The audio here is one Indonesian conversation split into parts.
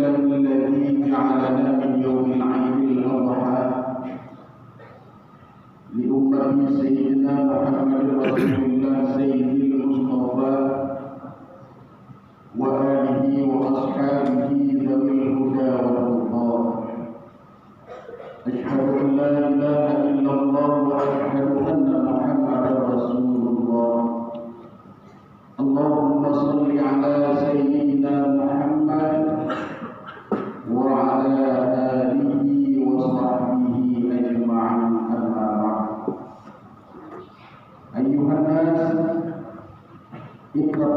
الذي جعلنا من يوم العيد الأضحى. لأمة سيدنا محمد رسول الله سيد المصطفى وآله وأصحابه ذوي الهدى والرضا أشهد أن لا إله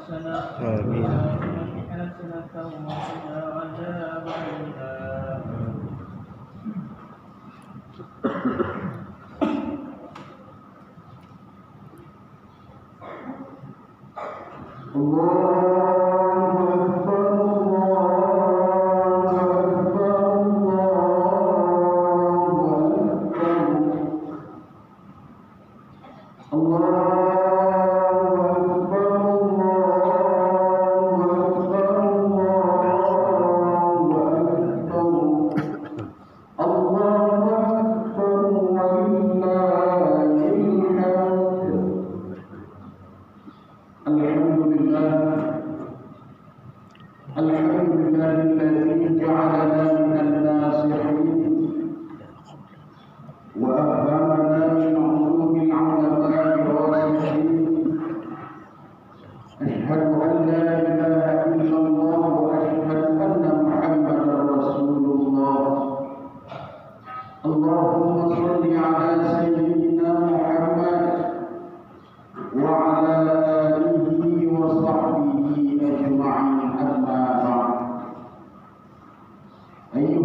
نفسنا آمين. نفسنا ثم قنا عذاب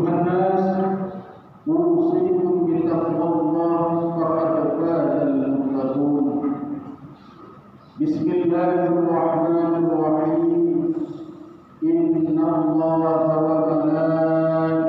أيها الناس أوصيكم بتقوى الله فقد فاز المتقون بسم الله الرحمن الرحيم إن الله وملائكته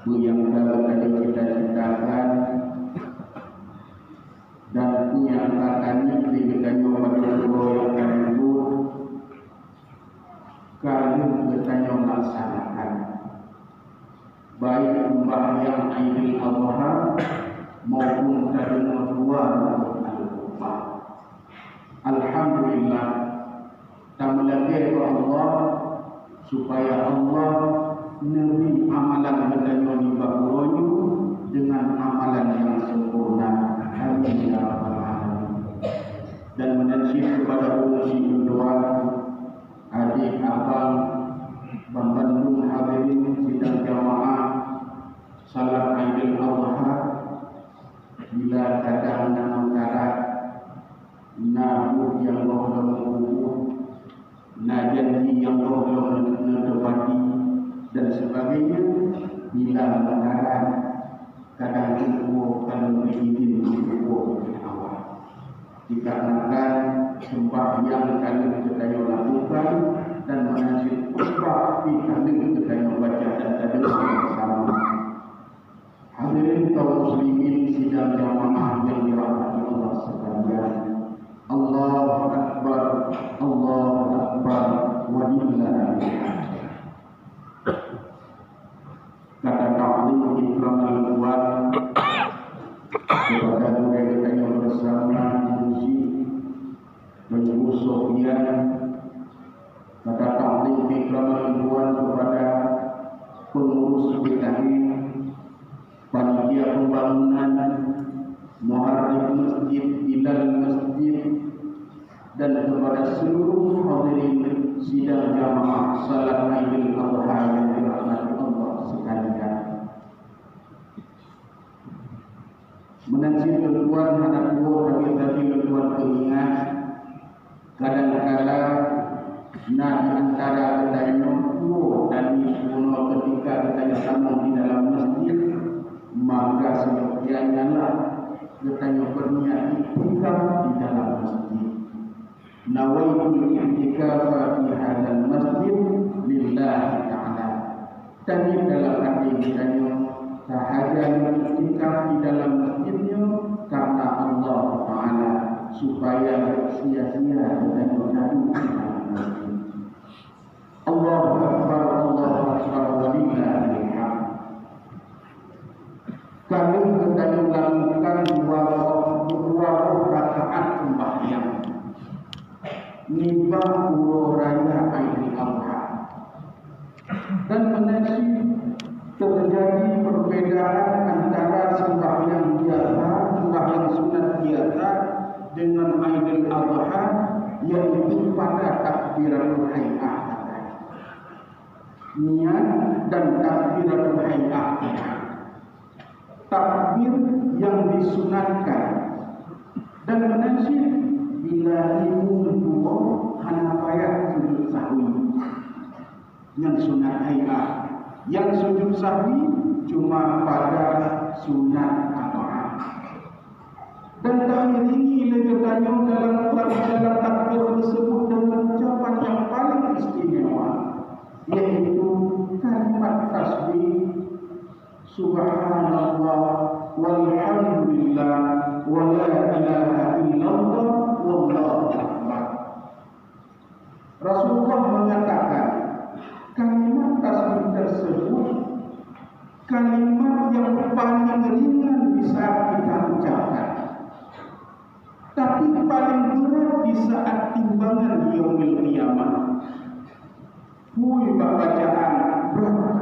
Bu yang tadi kita ciptakan Dan ini kita nyoba dulu yang itu Kalau kita nyoba laksanakan Baik sembahyang Aidil Adha maupun keluar Al-Quran. Alhamdulillah Tamalaki Allah supaya Allah nebih amalan yang bahuanyu dengan amalan yang sempurna. Ya alamin. Dan menasih kepada urusi doa adik abang Bandung hadirin sidang jamaah salat Aidil Adha bila kadang nama karat nabu yang mengukur na janji yang Allah menepati dan sebagainya bila mengarang kadang itu kalau itu oleh awal. Dikarenakan sembahyang kali kita yang lakukan dan menasib khutbah di kali kita yang baca dan tadi bersama. Hadirin kaum muslimin sidang jamaah yang dirahmati Allah sekalian. Allahu Akbar Allahu Sofian Kata ta'lim ikram al-kuat Kepada pengurus PKI Panitia pembangunan Muharrif masjid Bilal masjid dan kepada seluruh hadirin sidang jamaah salat Aidil Adha yang dirahmati Allah sekalian. Menansi tuan anak buah kami tadi tuan pengingat nah di antara kedainya dua dan kuno ketika kita sama di dalam masjid maka sebagiannya lah kita berniat iktikaf di dalam masjid. Nawaitul i'tikafa fi hadzal masjid lillahi ta'ala. Tadi dalam hati kita sahaja i'tikaf di dalam masjidnya karena Allah Ta'ala supaya sia-sia dan berkabung Kami kita melakukan dua dua rakaat sembahyang. Nibah Puro Raya Aidil Adha. Dan menasib terjadi perbedaan antara sembahyang biasa, sembahyang sunat biasa dengan Aidil Adha yaitu pada takbiratul hayah niat dan takbiratul hayah. Takbir yang disunatkan. Dan menasib bila tua hanya payah sujud sahwi. Yang sunat hayah. Yang sujud sahwi cuma pada sunat diletakkan dalam jalan takbir tersebut dengan ucapan yang paling istimewa yaitu kalimat tasbih. Subhanallah walhamdulillah wa la ilaha illallah wallahu akbar. Rasulullah mengatakan kalimat tasbih tersebut kalimat yang paling ringan bisa kita ucapkan paling berat di saat timbangan yaumil Wuih, Hui bacaan berat.